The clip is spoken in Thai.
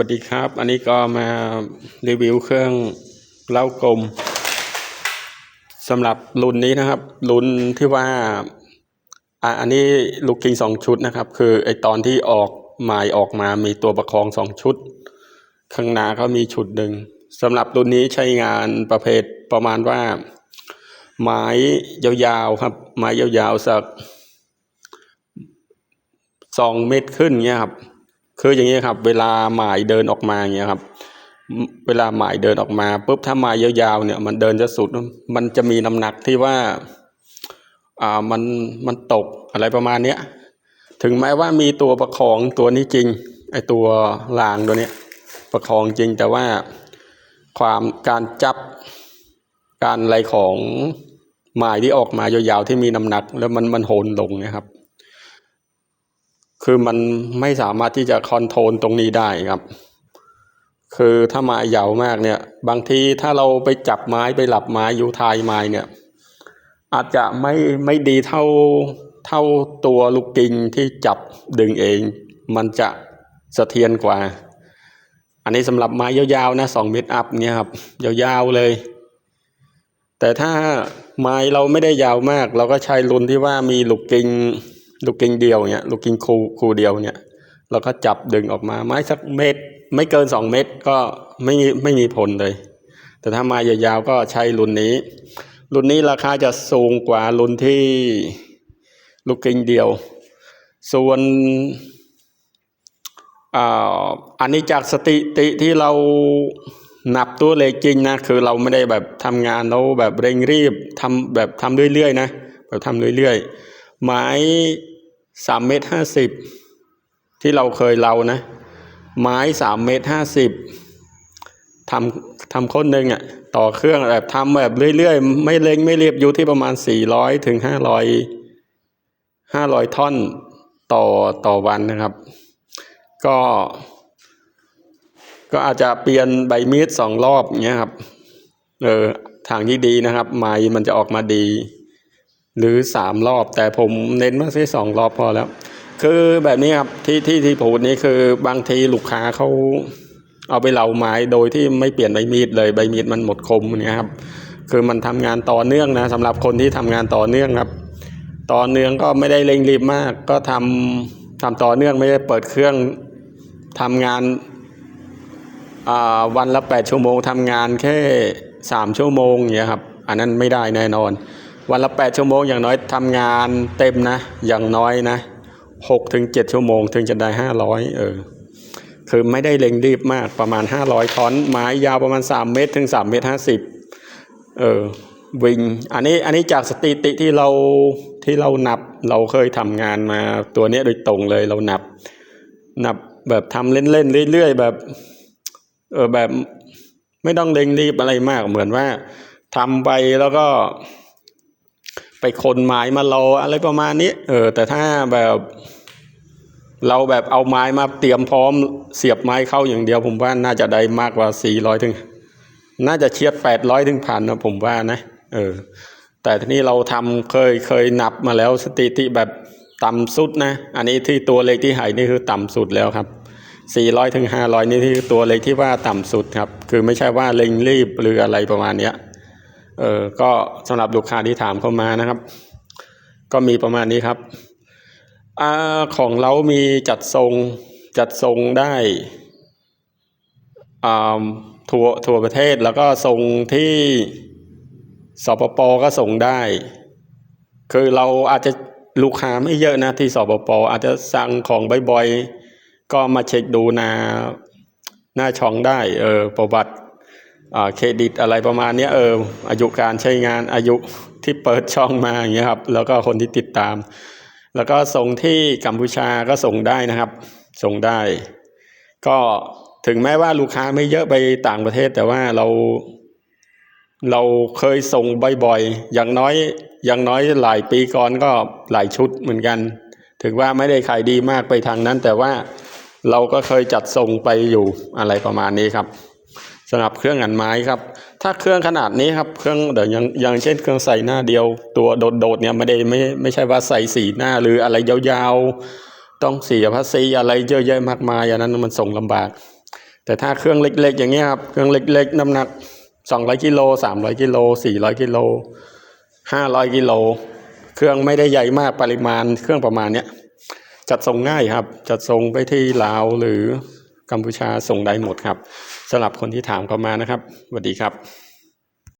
วัสดีครับ อันนี้ก็มารีวิวเครื่องเล้ากลมสำหรับรุ่นนี้นะครับ รุ่นที่ว่าอะอันนี้ลูกกิงสองชุดนะครับ คือไอตอนที่ออกหมายออกมามีตัวประคองสองชุด ข้างหน้าก็มีชุดหนึ่งสำหรับรุ่นนี้ใช้งานประเภทประมาณว่า ไม้ยาวๆครับ ไม้ยาวๆสักสองเมตรขึ้นเงี้ยครับ คืออย่างนี้ครับ เวลาหมายเดินออกมาอย่างเงี้ยครับ เวลาหมายเดินออกมาปุ๊บถ้าหมายยาวๆเนี่ย มันเดินจะสุดมันจะมีน้ำหนักที่ว่าอ่ามันมันตกอะไรประมาณเนี้ยถึงแม้ว่ามีตัวประคองตัวนี้จริงไอตัวรางตัวเนี้ยประคองจริงแต่ว่าความการจับการอะไรของหมายที่ออกมายาวๆที่มีน้ำหนัก แล้วมันมันโหนลงนะครับ คือมันไม่สามารถที่จะคอนโทรลตรงนี้ได้ครับ คือถ้าไม้ยาวมากเนี่ย บางทีถ้าเราไปจับไม้ไปหลับไม้อยู่ทายไม้เนี่ย อาจจะไม่ไม่ดีเท่าเท่าตัวลูกกิงที่จับดึงเอง มันจะสะเทียนกว่า อันนี้สำหรับไม้ยาวๆนะสองเมตรอัพเนี่ยครับยาวๆเลย แต่ถ้าไม้เราไม่ได้ยาวมาก เราก็ใช้รุนที่ว่ามีลูกกิง ลูกกิงเดียวเนี่ยลูกกิงคูคูเดียวเนี่ยเราก็จับดึงออกมาไม้สักเมตร ไม่เกินสองเมตรก็ไม่มีไม่มีผลเลย แต่ถ้าไม้ยาวๆก็ใช้รุ่นนี้ รุ่นนี้ราคาจะสูงกว่ารุ่นที่ลูกกิงเดียว ส่วนอันนี้จากสถิติที่เรานับตัวเลขจริงนะคือเราไม่ได้แบบทำงานแล้วแบบเร่งรีบทำแบบทำเรื่อยๆนะแบบทำเรื่อยๆ ไม้สามเมตรห้าสิบที่เราเคยเล่านะ ไม้สามเมตรห้าสิบทำทำคนหนึ่งอะต่อเครื่องแบบทำแบบเรื่อยๆ ไม่เร่งไม่เรียบอยู่ที่ประมาณสี่ร้อยถึงห้าร้อยห้าร้อยท่อนต่อต่อวันนะครับ ก็ ก็อาจจะเปลี่ยนใบมีดสองรอบเงี้ยครับ เออทางที่ดีนะครับ ไม้มันจะออกมาดี หรือสามรอบ แต่ผมเน้นว่าแค่สองรอบพอแล้ว คือแบบนี้ครับที่ที่ที่พูดนี้คือบางทีลูกค้าเขาเอาไปเหลาไม้โดยที่ไม่เปลี่ยนใบมีดเลยใบมีดมันหมดคมเงี้ยครับคือมันทำงานต่อเนื่องนะสำหรับคนที่ทำงานต่อเนื่องครับ ต่อเนื่องก็ไม่ได้เร่งรีบมาก ก็ทำทำต่อเนื่องไม่ได้เปิดเครื่องทำงานวันละแปดชั่วโมงทำงานแค่สามชั่วโมงอย่างเงี้ยครับ อันนั้นไม่ได้แน่นอน วันละแปดชั่วโมงอย่างน้อยทำงานเต็มนะ อย่างน้อยนะหกถึงเจ็ดชั่วโมงถึงจะได้ห้าร้อยเออ คือไม่ได้เร่งรีบมากประมาณห้าร้อยท่อนไม้ยาวประมาณสามเมตรถึงสามเมตรห้าสิบเออวิ่งอันนี้อันนี้จากสถิติที่เราที่เรานับเราเคยทำงานมาตัวเนี้ยโดยตรงเลยเรานับ นับแบบทำเล่นๆเรื่อยๆแบบเออแบบไม่ต้องเร่งรีบอะไรมากเหมือนว่าทำไปแล้วก็ ไปคนไม้มารออะไรประมาณนี้ เออ แต่ถ้าแบบ เราแบบเอาไม้มาเตรียมพร้อมเสียบไม้เข้าอย่างเดียว ผมว่าน่าจะได้มากกว่าสี่ร้อยถึง น่าจะเฉียดแปดร้อยถึงพันนะผมว่านะ เออ แต่ทีนี้เราทำเคยเคยนับมาแล้วสถิติแบบต่ำสุดนะ อันนี้ที่ตัวเลขที่ใหายนี่คือต่ำสุดแล้วครับ400ถึง500 นี่ที่ตัวเลขที่ว่าต่ำสุดครับ คือไม่ใช่ว่าเร่งรีบหรืออะไรประมาณเนี้ย เออก็สำหรับลูกค้าที่ถามเข้ามานะครับ ก็มีประมาณนี้ครับอ่าของเรามีจัดทรงจัดทรงได้อ่าทั่วทั่วประเทศแล้วก็ส่งที่สปปก็ส่งได้ คือเราอาจจะลูกค้าไม่เยอะนะที่สปปอาจจะสั่งของบ่อยๆก็มาเช็คดูน้าหน้าช่องได้เออประวัติ เครดิตอะไรประมาณนี้เอออายุการใช้งานอายุที่เปิดช่องมาอย่างเงี้ยครับแล้วก็คนที่ติดตาม แล้วก็ส่งที่กัมพูชาก็ส่งได้นะครับ ส่งได้ ก็ถึงแม้ว่าลูกค้าไม่เยอะไปต่างประเทศ แต่ว่าเรา เราเคยส่งบ่อยๆอย่างน้อยอย่างน้อยหลายปีก่อนก็หลายชุดเหมือนกัน ถึงว่าไม่ได้ขายดีมากไปทางนั้น แต่ว่าเราก็เคยจัดส่งไปอยู่อะไรประมาณนี้ครับ สำหรับเครื่องอันไม้ครับ ถ้าเครื่องขนาดนี้ครับเครื่องเดี๋ยวอย่างอย่างเช่นเครื่องใส่หน้าเดียว ตัวโดดๆเนี่ยไม่ได้ไม่ไม่ใช่ว่าใส่สีหน้าหรืออะไรยาวๆ ต้องเสียภาษีอะไรเยอะแยะมากมายอันนั้นมันส่งลำบาก แต่ถ้าเครื่องเล็กๆ อย่างเงี้ยครับเครื่องเล็กๆ น้ำหนักสองร้อยกิโลสามร้อยกิโลสี่ร้อยกิโลห้าร้อยกิโลเครื่องไม่ได้ใหญ่มากปริมาณเครื่องประมาณเนี้ยจัดส่งง่ายครับ จัดส่งไปที่ลาวหรือกัมพูชาส่งได้หมดครับ สำหรับคนที่ถามเข้ามานะครับสวัสดีครับ